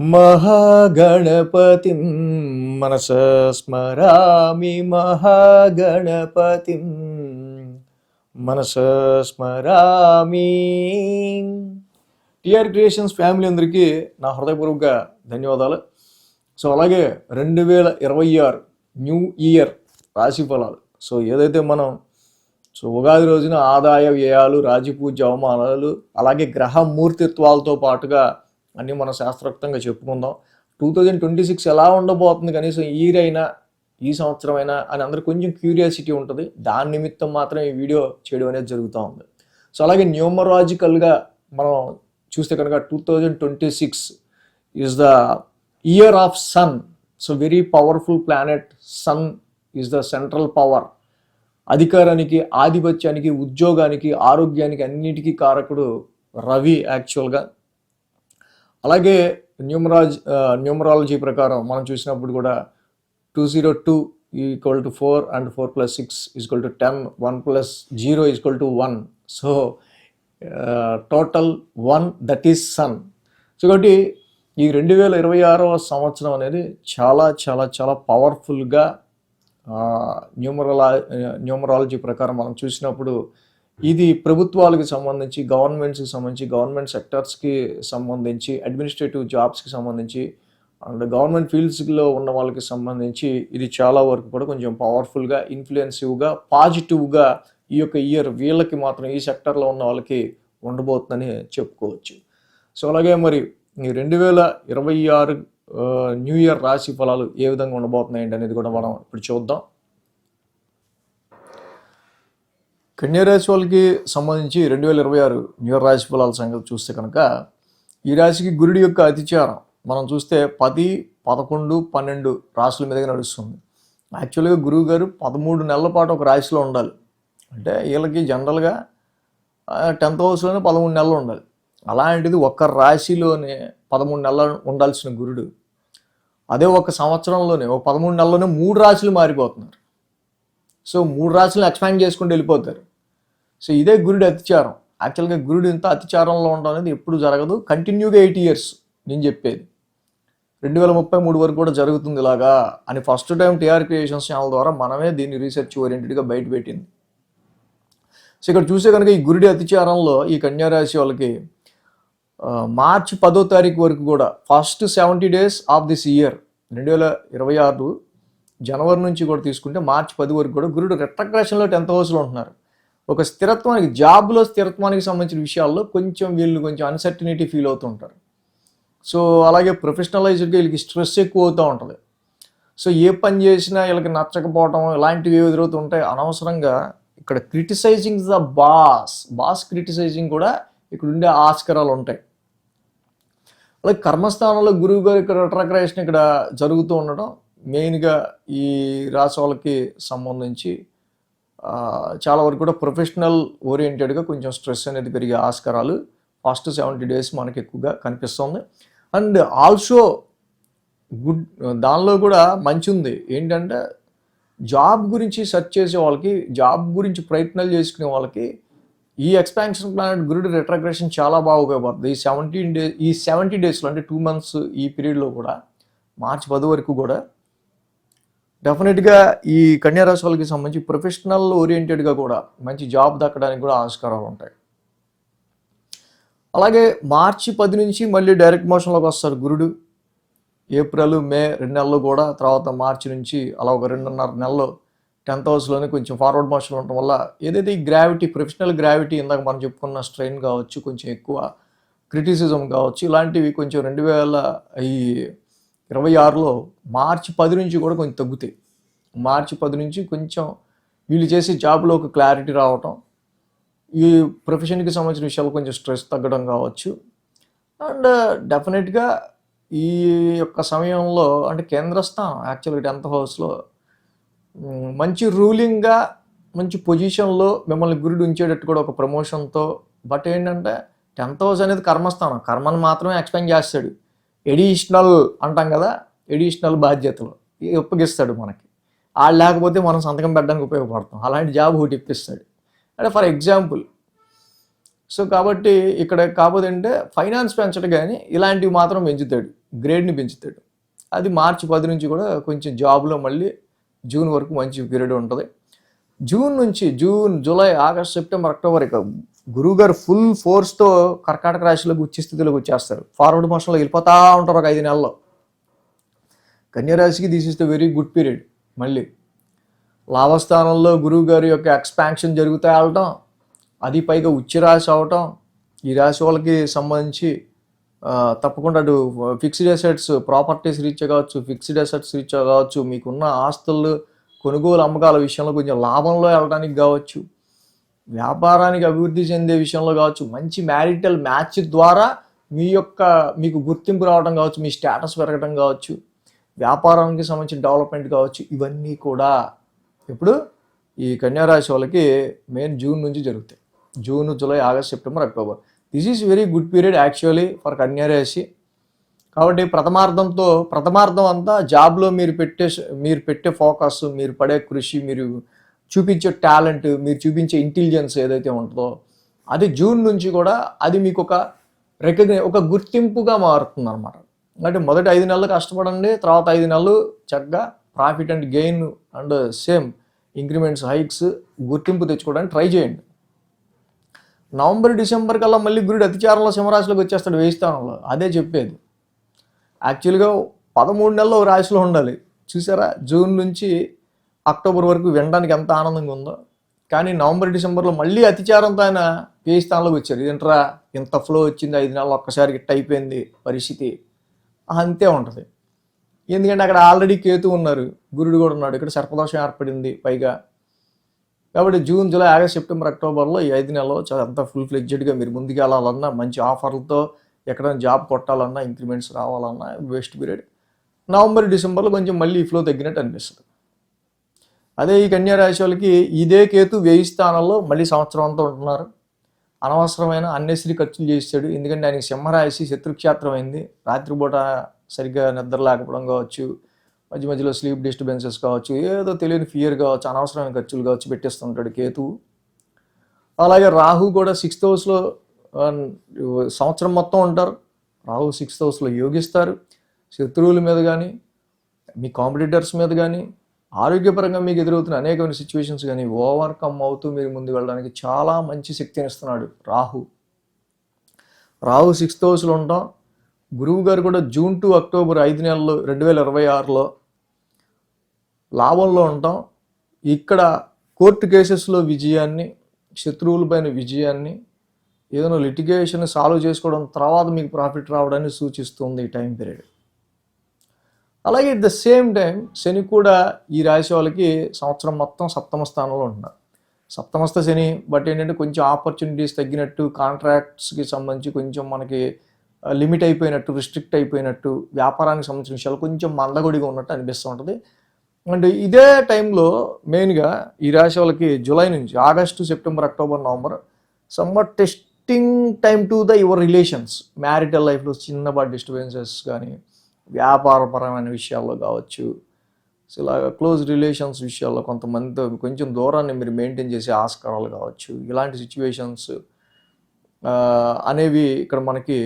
మహాగణపతిం మనస స్మరామి మహాగణపతిం మనస స్మరామి. టిఆర్ క్రియేషన్స్ ఫ్యామిలీ అందరికీ నా హృదయపూర్వక ధన్యవాదాలు. సో అలాగే రెండు వేల ఇరవై ఆరు న్యూ ఇయర్ రాశి ఫలాలు. సో ఏదైతే మనం సో ఉగాది రోజున ఆదాయ వ్యయాలు రాజపూజ అవమానాలు అలాగే గ్రహ మూర్తిత్వాలతో పాటుగా అన్నీ మనం శాస్త్రోక్తంగా చెప్పుకుందాం. టూ థౌజండ్ ట్వంటీ సిక్స్ ఎలా ఉండబోతుంది కనీసం ఇయర్ అయినా ఈ సంవత్సరం అయినా అని అందరికి కొంచెం క్యూరియాసిటీ ఉంటుంది. దాని నిమిత్తం మాత్రం ఈ వీడియో చేయడం అనేది జరుగుతూ ఉంది. సో అలాగే న్యూమరాజికల్గా మనం చూస్తే కనుక two thousand twenty six is the year of sun so very powerful planet sun is the central power అధికారానికి ఆధిపత్యానికి ఉద్యోగానికి ఆరోగ్యానికి అన్నిటికీ కారకుడు రవి యాక్చువల్గా అలాగే న్యూమరాజ్ న్యూమరాలజీ ప్రకారం మనం చూసినప్పుడు కూడా two zero two equal to four and four plus six equal to ten one plus zero equal to one. So total one that is sun. So కాబట్టి ఈ రెండు వేల ఇరవై ఆరవ సంవత్సరం అనేది చాలా చాలా చాలా పవర్ఫుల్గా న్యూమరలా న్యూమరాలజీ ప్రకారం మనం చూసినప్పుడు ఇది ప్రభుత్వాలకు సంబంధించి గవర్నమెంట్స్కి సంబంధించి గవర్నమెంట్ సెక్టర్స్కి సంబంధించి అడ్మినిస్ట్రేటివ్ జాబ్స్కి సంబంధించి అండ్ గవర్నమెంట్ ఫీల్డ్స్లో ఉన్న వాళ్ళకి సంబంధించి ఇది చాలా వరకు కూడా కొంచెం పవర్ఫుల్గా ఇన్ఫ్లుయెన్సివ్గా పాజిటివ్గా ఈ యొక్క ఇయర్ వీళ్ళకి మాత్రం ఈ సెక్టర్లో ఉన్న వాళ్ళకి ఉండబోతుందని చెప్పుకోవచ్చు. సో అలాగే మరి ఈ రెండు వేల ఇరవై ఆరు న్యూ ఇయర్ రాశి ఫలాలు ఏ విధంగా ఉండబోతున్నాయండి అనేది కూడా మనం ఇప్పుడు చూద్దాం. కన్యారాశి వాళ్ళకి సంబంధించి రెండు వేల ఇరవై ఆరు న్యూ రాశి ఫలాల సంగతి చూస్తే కనుక ఈ రాశికి గురుడి యొక్క అతిచారం మనం చూస్తే పది పదకొండు పన్నెండు రాశుల మీదుగా నడుస్తుంది. యాక్చువల్గా గురువు గారు పదమూడు నెలల పాటు ఒక రాశిలో ఉండాలి. అంటే వీళ్ళకి జనరల్గా టెన్త్ హౌస్లోనే పదమూడు నెలలు ఉండాలి. అలాంటిది ఒక్క రాశిలోనే పదమూడు నెలలు ఉండాల్సిన గురుడు అదే ఒక సంవత్సరంలోనే ఒక పదమూడు నెలల్లోనే మూడు రాశులు మారిపోతున్నారు. సో మూడు రాశులను ఎక్స్పాండ్ చేసుకుంటూ వెళ్ళిపోతారు. సో ఇదే గురుడి అతిచారం. యాక్చువల్గా గురుడు ఇంత అతిచారంలో ఉండడం అనేది ఎప్పుడు జరగదు. కంటిన్యూగా ఎయిట్ ఇయర్స్ నేను చెప్పేది. రెండు వేల ముప్పై మూడు వరకు కూడా జరుగుతుంది ఇలాగా అని first time TR creations channel ద్వారా మనమే దీన్ని రీసెర్చ్ ఓరియంటెడ్గా బయటపెట్టింది సో ఇక్కడ చూసే కనుక ఈ గురుడి అతిచారంలో ఈ కన్యారాశి వాళ్ళకి మార్చి పదో తారీఖు వరకు కూడా first seventy days of this year రెండు వేల ఇరవై ఆరు జనవరి నుంచి కూడా తీసుకుంటే మార్చి పది వరకు కూడా గురుడు రెట్రగ్రేషన్లో టెన్త్ హౌస్లో ఉంటున్నారు. ఒక స్థిరత్వానికి జాబ్లో స్థిరత్వానికి సంబంధించిన విషయాల్లో కొంచెం వీళ్ళు కొంచెం అన్సర్టినిటీ ఫీల్ అవుతుంటారు సో అలాగే ప్రొఫెషనలైజ్డ్గా వీళ్ళకి స్ట్రెస్ ఎక్కువ అవుతూ ఉంటుంది. సో ఏ పని చేసినా వీళ్ళకి నచ్చకపోవటం ఇలాంటివి ఏవి అనవసరంగా ఇక్కడ criticising the boss boss criticising కూడా ఇక్కడ ఉండే ఆస్కరాలు ఉంటాయి. అలాగే కర్మస్థానంలో గురువు గారు ఇక్కడ రిట్రగ్రేషన్ ఇక్కడ జరుగుతూ ఉండడం మెయిన్గా ఈ రాశి వాళ్ళకి సంబంధించి చాలా వరకు కూడా ప్రొఫెషనల్ ఓరియంటెడ్గా కొంచెం స్ట్రెస్ అనేది పెరిగే ఆస్కారాలు ఫస్ట్ సెవెంటీ డేస్ మనకి ఎక్కువగా కనిపిస్తుంది. అండ్ ఆల్సో గుడ్ దానిలో కూడా మంచి ఉంది ఏంటంటే జాబ్ గురించి సెర్చ్ చేసే వాళ్ళకి జాబ్ గురించి ప్రయత్నాలు చేసుకునే వాళ్ళకి ఈ ఎక్స్పాన్షన్ ప్లానెట్ గురుడు రిట్రగ్రేషన్ చాలా బాగా ఉపయోగపడుతుంది. ఈ సెవెంటీన్ డేస్ ఈ సెవెంటీ డేస్లో అంటే టూ మంత్స్ ఈ పీరియడ్లో కూడా మార్చి పది వరకు కూడా డెఫినెట్గా ఈ కన్యారాశి వాళ్ళకి సంబంధించి ప్రొఫెషనల్ ఓరియంటెడ్గా కూడా మంచి జాబ్ దక్కడానికి కూడా ఆస్కారాలు ఉంటాయి. అలాగే మార్చి పది నుంచి మళ్ళీ డైరెక్ట్ మోషన్లోకి వస్తారు గురుడు. ఏప్రిల్ మే రెండు నెలలు కూడా తర్వాత మార్చి నుంచి అలా ఒక రెండున్నర నెలలు టెన్త్ హౌస్లోనే కొంచెం ఫార్వర్డ్ మోషన్ ఉండటం వల్ల ఏదైతే ఈ గ్రావిటీ ప్రొఫెషనల్ గ్రావిటీ ఇందాక మనం చెప్పుకున్న స్ట్రెయిన్ కావచ్చు కొంచెం ఎక్కువ క్రిటిసిజం కావచ్చు ఇలాంటివి కొంచెం రెండు వేల ఈ ఇరవై ఆరులో మార్చి పది నుంచి కూడా కొంచెం తగ్గుతాయి. మార్చి పది నుంచి కొంచెం వీళ్ళు చేసే జాబ్లో ఒక క్లారిటీ రావటం ఈ ప్రొఫెషన్కి సంబంధించిన విషయాలు కొంచెం స్ట్రెస్ తగ్గడం కావచ్చు. అండ్ డెఫినెట్గా ఈ యొక్క సమయంలో అంటే కేంద్రస్థానం యాక్చువల్గా టెన్త్ హౌస్లో మంచి రూలింగ్గా మంచి పొజిషన్లో మిమ్మల్ని గురుడు ఉంచేటట్టు కూడా ఒక ప్రమోషన్తో. బట్ ఏంటంటే టెన్త్ హౌస్ అనేది కర్మస్థానం. కర్మను మాత్రమే ఎక్స్పెండ్ చేస్తాడు. ఎడిషనల్ అంటాం కదా ఎడిషనల్ బాధ్యతలు ఒప్పగిస్తాడు మనకి. వాళ్ళు లేకపోతే మనం సంతకం పెట్టడానికి ఉపయోగపడతాం. అలాంటి జాబ్ ఒకటి ఇప్పిస్తాడు. అంటే ఫర్ ఎగ్జాంపుల్ సో కాబట్టి ఇక్కడ కాకపోతే అంటే ఫైనాన్స్ పెంచడం కానీ ఇలాంటివి మాత్రం పెంచుతాడు. గ్రేడ్ని పెంచుతాడు. అది మార్చి పది నుంచి కూడా కొంచెం జాబ్లో మళ్ళీ జూన్ వరకు మంచి పీరియడ్ ఉంటుంది. జూన్ నుంచి June July August September October ఇక గురువుగారు ఫుల్ ఫోర్స్తో కర్కాటక రాశిలోకి ఉచ్చి స్థితిలోకి వచ్చేస్తారు. ఫార్వర్డ్ మోషన్లో వెళ్ళిపోతా ఉంటారు ఒక ఐదు నెలల్లో. కన్యారాశికి this is the very good period మళ్ళీ లాభస్థానంలో గురువు గారి యొక్క ఎక్స్పాన్షన్ జరుగుతూ వెళ్ళటం అది పైగా ఉచ్చి రాశి అవటం ఈ రాశి వాళ్ళకి సంబంధించి తప్పకుండా అటు ఫిక్స్డ్ అసెట్స్ ప్రాపర్టీస్ రీచ్ కావచ్చు ఫిక్స్డ్ అసెట్స్ రీచ్ కావచ్చు మీకున్న ఆస్తులు కొనుగోలు అమ్మకాల విషయంలో కొంచెం లాభంలో వెళ్ళడానికి కావచ్చు. వ్యాపారానికి అభివృద్ధి చెందే విషయంలో కావచ్చు మంచి మ్యారిటల్ మ్యాచ్ ద్వారా మీ యొక్క మీకు గుర్తింపు రావడం కావచ్చు మీ స్టేటస్ పెరగడం కావచ్చు వ్యాపారానికి సంబంధించిన డెవలప్మెంట్ కావచ్చు ఇవన్నీ కూడా ఇప్పుడు ఈ కన్యారాశి వాళ్ళకి మెయిన్ జూన్ నుంచి జరుగుతాయి. June July August September October. This is very good period actually for Kanyarashi. కాబట్టి ప్రథమార్థంతో ప్రథమార్థం అంతా జాబ్లో మీరు పెట్టే మీరు పెట్టే ఫోకస్ మీరు పడే కృషి మీరు చూపించే టాలెంట్ మీరు చూపించే ఇంటెలిజెన్స్ ఏదైతే ఉంటుందో అది జూన్ నుంచి కూడా అది మీకు ఒక రికగ్నై ఒక గుర్తింపుగా మారుతుంది అనమాట అంటే మొదటి ఐదు నెలలు కష్టపడండి తర్వాత ఐదు నెలలు చక్కగా profit and gain and same increments hikes గుర్తింపు తెచ్చుకోవడానికి ట్రై చేయండి. నవంబర్ డిసెంబర్ కల్లా మళ్ళీ గురుడు అతిచారంలో సింహరాశిలోకి వచ్చేస్తాడు వేయి స్థానంలో. అదే చెప్పేది. యాక్చువల్గా పదమూడు నెలలు ఒక రాశిలో ఉండాలి. చూసారా? జూన్ నుంచి అక్టోబర్ వరకు వినడానికి ఎంత ఆనందంగా ఉందో. కానీ నవంబర్ డిసెంబర్లో మళ్ళీ అతిచారంతో ఆయన వేయి స్థానంలోకి వచ్చారు. ఇదంటరా ఇంత ఫ్లో వచ్చింది ఐదు నెలలు ఒక్కసారి గిట్ట అయిపోయింది పరిస్థితి. అంతే ఉంటుంది. ఎందుకంటే అక్కడ ఆల్రెడీ కేతు ఉన్నారు గురుడు కూడా ఉన్నాడు. ఇక్కడ సర్పదోషం ఏర్పడింది పైగా. కాబట్టి జూన్ జూలై ఆగస్ట్ సెప్టెంబర్ అక్టోబర్లో ఈ ఐదు నెలలు అంతా ఫుల్ ఫ్లెడ్జెడ్గా మీరు ముందుకు వెళ్ళాలన్నా మంచి ఆఫర్లతో ఎక్కడైనా జాబ్ కొట్టాలన్నా ఇంక్రిమెంట్స్ రావాలన్నా బెస్ట్ పీరియడ్ నవంబర్ డిసెంబర్లో కొంచెం మళ్ళీ ఫ్లో తగ్గినట్టు అనిపిస్తుంది. అదే ఈ కన్యారాశి వాళ్ళకి ఇదే కేతు వేయి స్థానంలో మళ్ళీ సంవత్సరం అంతా ఉంటున్నారు. అనవసరమైన అన్నెసరి ఖర్చులు చేసాడు ఎందుకంటే ఆయనకి సింహరాశి శత్రుక్షేత్రం అయింది రాత్రిపూట సరిగ్గా నిద్ర లేకపోవడం కావచ్చు మధ్య మధ్యలో స్లీప్ డిస్టర్బెన్సెస్ కావచ్చు ఏదో తెలియని ఫియర్ కావచ్చు అనవసరమైన ఖర్చులు కావచ్చు పెట్టేస్తుంటాడు కేతువు అలాగే రాహు కూడా సిక్స్త్ హౌస్లో సంవత్సరం మొత్తం ఉంటారు. రాహు సిక్స్త్ హౌస్లో యోగిస్తారు. శత్రువుల మీద కానీ మీ కాంపిటీటర్స్ మీద కానీ ఆరోగ్యపరంగా మీకు ఎదురవుతున్న అనేకమైన సిచ్యువేషన్స్ కానీ ఓవర్కమ్ అవుతూ మీరు ముందుకు వెళ్ళడానికి చాలా మంచి శక్తిని ఇస్తున్నాడు రాహు. రాహు సిక్స్త్ హౌస్లో ఉంటాం. గురువు గారు కూడా జూన్ టు అక్టోబర్ ఐదు నెలలు రెండు వేల ఇరవై ఆరులో లాభంలో ఉంటాం. ఇక్కడ కోర్టు కేసెస్లో విజయాన్ని శత్రువులపైన విజయాన్ని ఏదైనా లిటిగేషన్ సాల్వ్ చేసుకోవడం తర్వాత మీకు ప్రాఫిట్ రావడాన్ని సూచిస్తుంది ఈ టైం పీరియడ్ అలాగే ద సేమ్ టైం శని కూడా ఈ రాశి వాళ్ళకి సంవత్సరం మొత్తం సప్తమ స్థానంలో ఉంటున్నారు. సప్తమస్థ శని బట్ ఏంటంటే కొంచెం ఆపర్చునిటీస్ తగ్గినట్టు కాంట్రాక్ట్స్కి సంబంధించి కొంచెం మనకి లిమిట్ అయిపోయినట్టు రిస్ట్రిక్ట్ అయిపోయినట్టు వ్యాపారానికి సంబంధించిన విషయాలు కొంచెం మందగొడిగా ఉన్నట్టు అనిపిస్తూ ఉంటుంది. అండ్ ఇదే టైంలో మెయిన్గా ఈ రాశి వాళ్ళకి జూలై నుంచి August September October November summer testing time to the your relations marital లైఫ్లో చిన్నపాటి డిస్టర్బెన్సెస్ కానీ వ్యాపారపరమైన విషయాల్లో కావచ్చు. సో ఇలాగ క్లోజ్ రిలేషన్స్ విషయాల్లో కొంతమందితో కొంచెం దూరాన్ని మీరు మెయింటైన్ చేసే ఆస్కారాలు కావచ్చు. ఇలాంటి సిచ్యువేషన్స్ అనేవి ఇక్కడ మనకి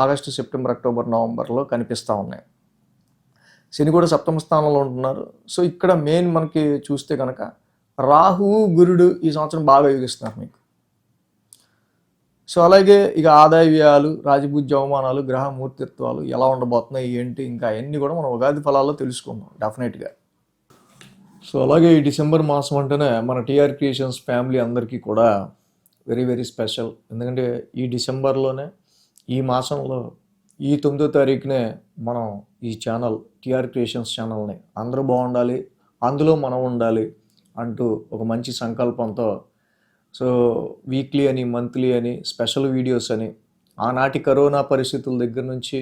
ఆగస్టు సెప్టెంబర్ అక్టోబర్ నవంబర్లో కనిపిస్తూ ఉన్నాయి. శని కూడా సప్తమ స్థానంలో ఉంటున్నారు. సో ఇక్కడ మెయిన్ మనకి చూస్తే కనుక రాహువు గురుడు ఈ సంవత్సరం బాగా యోగిస్తున్నారు మీకు. సో అలాగే ఇక ఆదాయ వ్యయాలు రాజపూజ్య అవమానాలు గ్రహ మూర్తిత్వాలు ఎలా ఉండబోతున్నాయి ఏంటి ఇంకా అవన్నీ కూడా మనం ఉగాది ఫలాల్లో తెలుసుకుందాం డెఫినెట్గా. సో అలాగే ఈ డిసెంబర్ మాసం అంటేనే మన టీఆర్ క్రియేషన్స్ ఫ్యామిలీ అందరికీ కూడా వెరీ వెరీ స్పెషల్. ఎందుకంటే ఈ డిసెంబర్లోనే ఈ మాసంలో ఈ తొమ్మిదో తారీఖునే మనం ఈ ఛానల్ టీఆర్ క్రియేషన్స్ ఛానల్ని అందరూ బాగుండాలి అందులో మనం ఉండాలి అంటూ ఒక మంచి సంకల్పంతో సో వీక్లీ అని మంత్లీ అని స్పెషల్ వీడియోస్ అని ఆనాటి కరోనా పరిస్థితుల దగ్గర నుంచి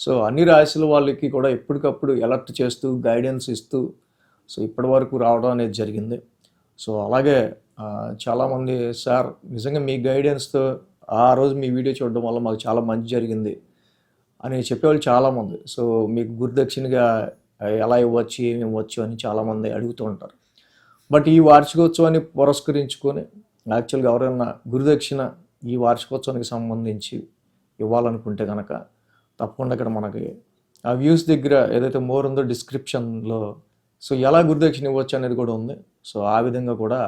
సో అన్ని రాశుల వాళ్ళకి కూడా ఎప్పటికప్పుడు అలర్ట్ చేస్తూ గైడెన్స్ ఇస్తూ సో ఇప్పటి వరకు రావడం అనేది జరిగింది. సో అలాగే చాలామంది సార్ నిజంగా మీ గైడెన్స్తో ఆ రోజు మీ వీడియో చూడడం వల్ల మాకు చాలా మంచి జరిగింది అని చెప్పేవాళ్ళు చాలామంది. సో మీకు గురుదక్షిణగా ఎలా ఇవ్వచ్చు ఏమి ఇవ్వచ్చు అని చాలామంది అడుగుతూ ఉంటారు. బట్ ఈ వార్షికోత్సవాన్ని పురస్కరించుకొని యాక్చువల్గా ఎవరైనా గురుదక్షిణ ఈ వార్షికోత్సవానికి సంబంధించి ఇవ్వాలనుకుంటే కనుక తప్పకుండా ఇక్కడ మనకి ఆ వ్యూస్ దగ్గర ఏదైతే మోర్ ఉందో డిస్క్రిప్షన్లో సో ఎలా గురుదక్షిణ ఇవ్వచ్చు అనేది కూడా ఉంది. సో ఆ విధంగా కూడా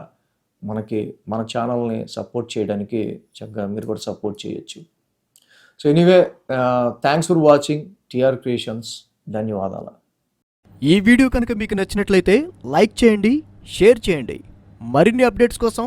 మనకి మన ఛానల్ని సపోర్ట్ చేయడానికి చక్కగా మీరు కూడా సపోర్ట్ చేయొచ్చు. So anyway thanks for watching TR creations. ధన్యవాదాలు. ఈ వీడియో కనుక మీకు నచ్చినట్లయితే లైక్ చేయండి షేర్ చేయండి. మరిన్ని అప్డేట్స్ కోసం